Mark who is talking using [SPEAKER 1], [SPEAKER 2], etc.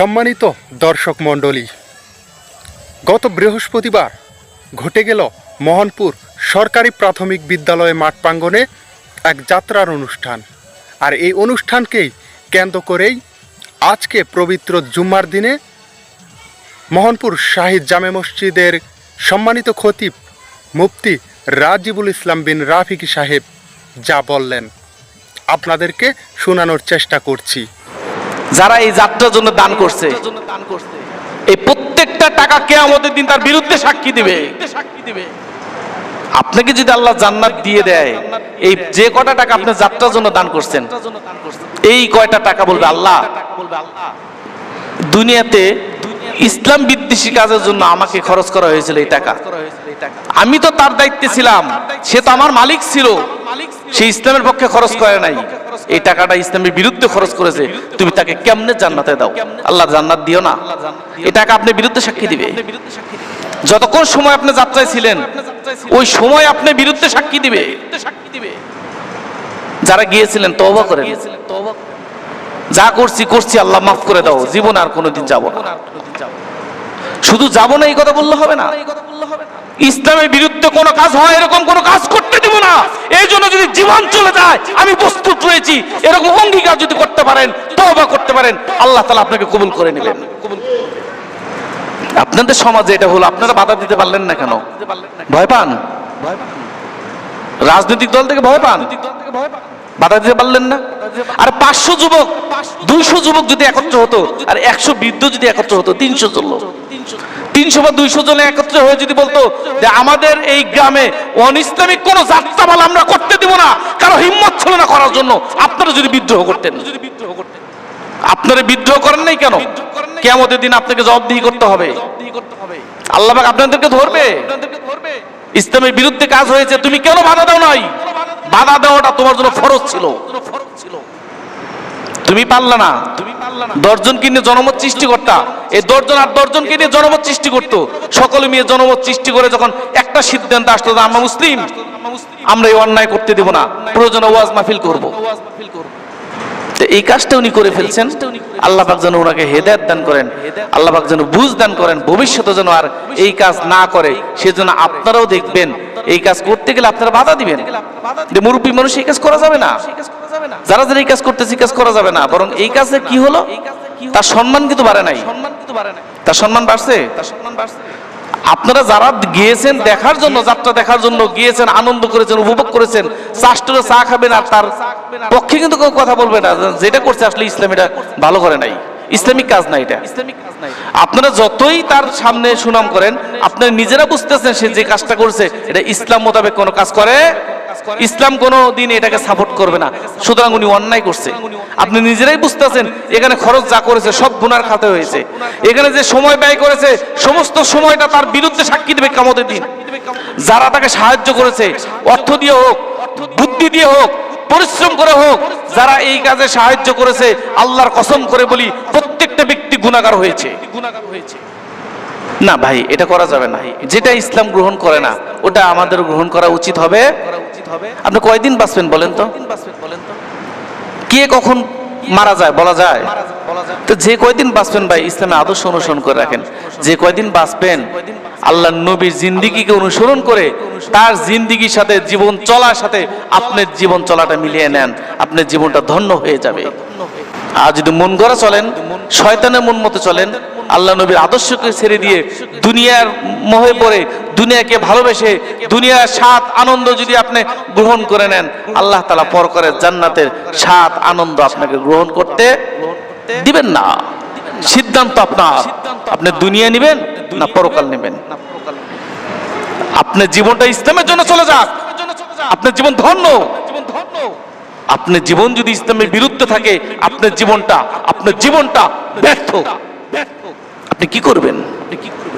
[SPEAKER 1] সম্মানিত দর্শক মণ্ডলী, গত বৃহস্পতিবার ঘটে গেল মোহনপুর সরকারি প্রাথমিক বিদ্যালয় মাঠ প্রাঙ্গণে এক যাত্রার অনুষ্ঠান। আর এই অনুষ্ঠানকেই কেন্দ্র করেই আজকে পবিত্র জুম্মার দিনে মোহনপুর শাহিদ জামে মসজিদের সম্মানিত খতিব মুফতি রাজিবুল ইসলাম বিন রাফিকি সাহেব যা বললেন। আপনাদেরকে শোনানোর চেষ্টা করছি।
[SPEAKER 2] যারা এই যাত্রার জন্য দান করছে, এই প্রত্যেকটা টাকা কে আমাদের দিন তার বিরুদ্ধে সাক্ষী দিবে। আপনাকে যদি আল্লাহ জান্নাত দিয়ে দেয়, এই যে কটা টাকা আপনি যাত্রার জন্য দান করছেন, এই কয়টা টাকা বলবে আল্লাহ? দুনিয়াতে ইসলাম বিদ্বেষী কাজের জন্য আমাকে খরচ করা হয়েছিল এই টাকা। আমি তো তার দায়িত্বে ছিলাম, সে তো আমার মালিক ছিল। সে ইসলামের পক্ষে খরচ করে নাই। এই টাকাটা ইসলামের বিরুদ্ধে খরচ করেছে। তুমি তাকে কেমনে জান্নাতে দাও? আল্লাহ জান্নাত দিও না। এই টাকা আপনি বিরুদ্ধে সাক্ষী দিবে। যতক্ষণ সময় আপনি যাত্রায় ছিলেন, ওই সময় আপনি বিরুদ্ধে সাক্ষী দিবে। যারা গিয়েছিলেন, তওবা করেন। যা করছি করছি, আল্লাহ মাফ করে দাও। জীবন আর কোনোদিন যাব না। শুধু যাব না, এই কথা বললে হবে না। ইসলামের বিরুদ্ধে কোনো কাজ হয়, এরকম কোনো কাজ করতে না। এই জন্য যদি জীবন চলে যায়, আমি প্রস্তুত রয়েছি। এরকম অঙ্গীকার যদি করতে পারেন তবা করতে পারেন, আল্লাহ তালা আপনাকে কবুল করে নেবেন। আপনাদের সমাজে এটা হলো, আপনারা বাধা দিতে পারলেন না কেন? ভয় পান? রাজনৈতিক দল থেকে ভয় পান? বাধা দিতে পারলেন না? আর পাঁচশো যুবক দুইশো যুবক যদি একত্র হতো, আর একশো বৃদ্ধ যদি একত্র হতো, তিনশো চলল তিনশো বা দুইশো জন একত্র হয়ে যদি বলতো যে আমাদের এই গ্রামে অন ইসলামিক কোন যাত্রাপালা আমরা করতে দিব না, কারও হিম্মত ছিল না করার জন্য, আপনারা যদি বিদ্রোহ করতেন। যদি বিদ্রোহ করতেন আপনারা বিদ্রোহ করেন নাই কেন? কেমতের দিন আপনাকে জবাবদিহি করতে হবে। আল্লাহ আপনাদেরকে ধরবে। ইসলামের বিরুদ্ধে কাজ হয়েছে, তুমি কেন বাধা দাও নাই? বাধা দেওয়াটা তোমার জন্য ফরজ ছিল। তুমি পারলা না। দশজনকে নিয়ে জনমত সৃষ্টি করতা? এই দশজন আর দশজনকে নিয়ে জনমত সৃষ্টি করতো? সকলে মিলে জনমত সৃষ্টি করে যখন একটা সিদ্ধান্ত আসতো আমরা মুসলিম, আমরা এই অন্যায় করতে দেব না। প্রয়োজনে ওয়াজ মাহফিল করব। এই কাজটা উনি করে ফেলছেন। আল্লাহ যেন ওনাকে হেদায়ত দান করেন। আল্লাহ যেন বুঝ দান করেন, ভবিষ্যতে যেন আর এই কাজ না করে। সেজন্য আপনারাও দেখবেন, এই কাজ করতে গেলে আপনারা বাধা দিবেন। যে মুরব্বী মানুষ এই কাজ করা যাবে না। যারা যারা এই কাজ করতেছে কাজ করা যাবে না। বরং এই কাজে কি হলো? তার সম্মান কিন্তু বাড়ে নাই। তার সম্মান বাড়ছে? আপনারা যারা গিয়েছেন দেখার জন্য যাত্রা দেখার জন্য গিয়েছেন আনন্দ করেছেন উপভোগ করেছেন চাষটুরে চা খাবেন আর তার পক্ষে কিন্তু কেউ কথা বলবে না। যেটা করছে আসলে ইসলাম এটা ভালো করে নাই। ইসলামিক কাজ না এটা। আপনারা যতই তার সামনে সুনাম করেন আপনারা নিজেরা বুঝতেছেন সে যে কাজটা করছে এটা ইসলাম মোতাবেক কোনো কাজ করে ইসলাম কোনো দিন এটাকে সাপোর্ট করবে না। সুতরাং উনি অন্যায় করছে। আপনি নিজেরাই বুঝতেছেন, এখানে খরচ যা করেছে সব গুনার খাতে হয়েছে। এখানে যে সময় ব্যয় করেছে, সমস্ত সময়টা তার বিরুদ্ধে সাক্ষী দেবে কামতের দিন। যারা তাকে সাহায্য করেছে, অর্থ দিয়ে হোক, বুদ্ধি দিয়ে হোক, পরিশ্রম করে হোক, যারা এই কাজে সাহায্য করেছে, আল্লাহর কসম করে বলি, প্রত্যেকটা ব্যক্তি গুণাগার হয়েছে। গুণাগার হয়েছে না ভাই, এটা করা যাবে না। যেটা ইসলাম গ্রহণ করে না, ওটা আমাদের গ্রহণ করা উচিত হবে। আপনি কয়দিন বাঁচবেন বলেন তো? কে কখন মারা যায় বলা যায়? তো যে কয়দিন বাঁচবেন ভাই ইসলামে আদর্শ অনুসরণ করে রাখেন। যে কয়দিন বাঁচবেন আল্লাহ নবীর জিন্দিগিকে অনুসরণ করে তার জিন্দিগির সাথে জীবন চলার সাথে আপনার জীবন চলাটা মিলিয়ে নেন। আপনার জীবনটা ধন্য হয়ে যাবে। আর যদি মন গড়া চলেন শয়তানের মন মতো চলেন আল্লাহ নবীর আদর্শকে ছেড়ে দিয়ে দুনিয়ার মোহে পড়ে, দুনিয়াকে ভালোবেসে, দুনিয়ার স্বাদ আনন্দ যদি আপনি গ্রহণ করে নেন, আল্লাহ তালা পর করে জান্নাতের স্বাদ আনন্দ আপনাকে গ্রহণ করতে দিবেন না। সিদ্ধান্ত আপনার। আপনি দুনিয়া নেবেন না পরকাল নেবেন? আপনার জীবনটা ইসলামের জন্য চলে যাক আপনার জীবন ধন্য। আপনার জীবন যদি ইসলামের বিরুদ্ধে থাকে, আপনার জীবনটা আপনার জীবনটা ব্যর্থ। আপনি কি করবেন? আপনি কি করবেন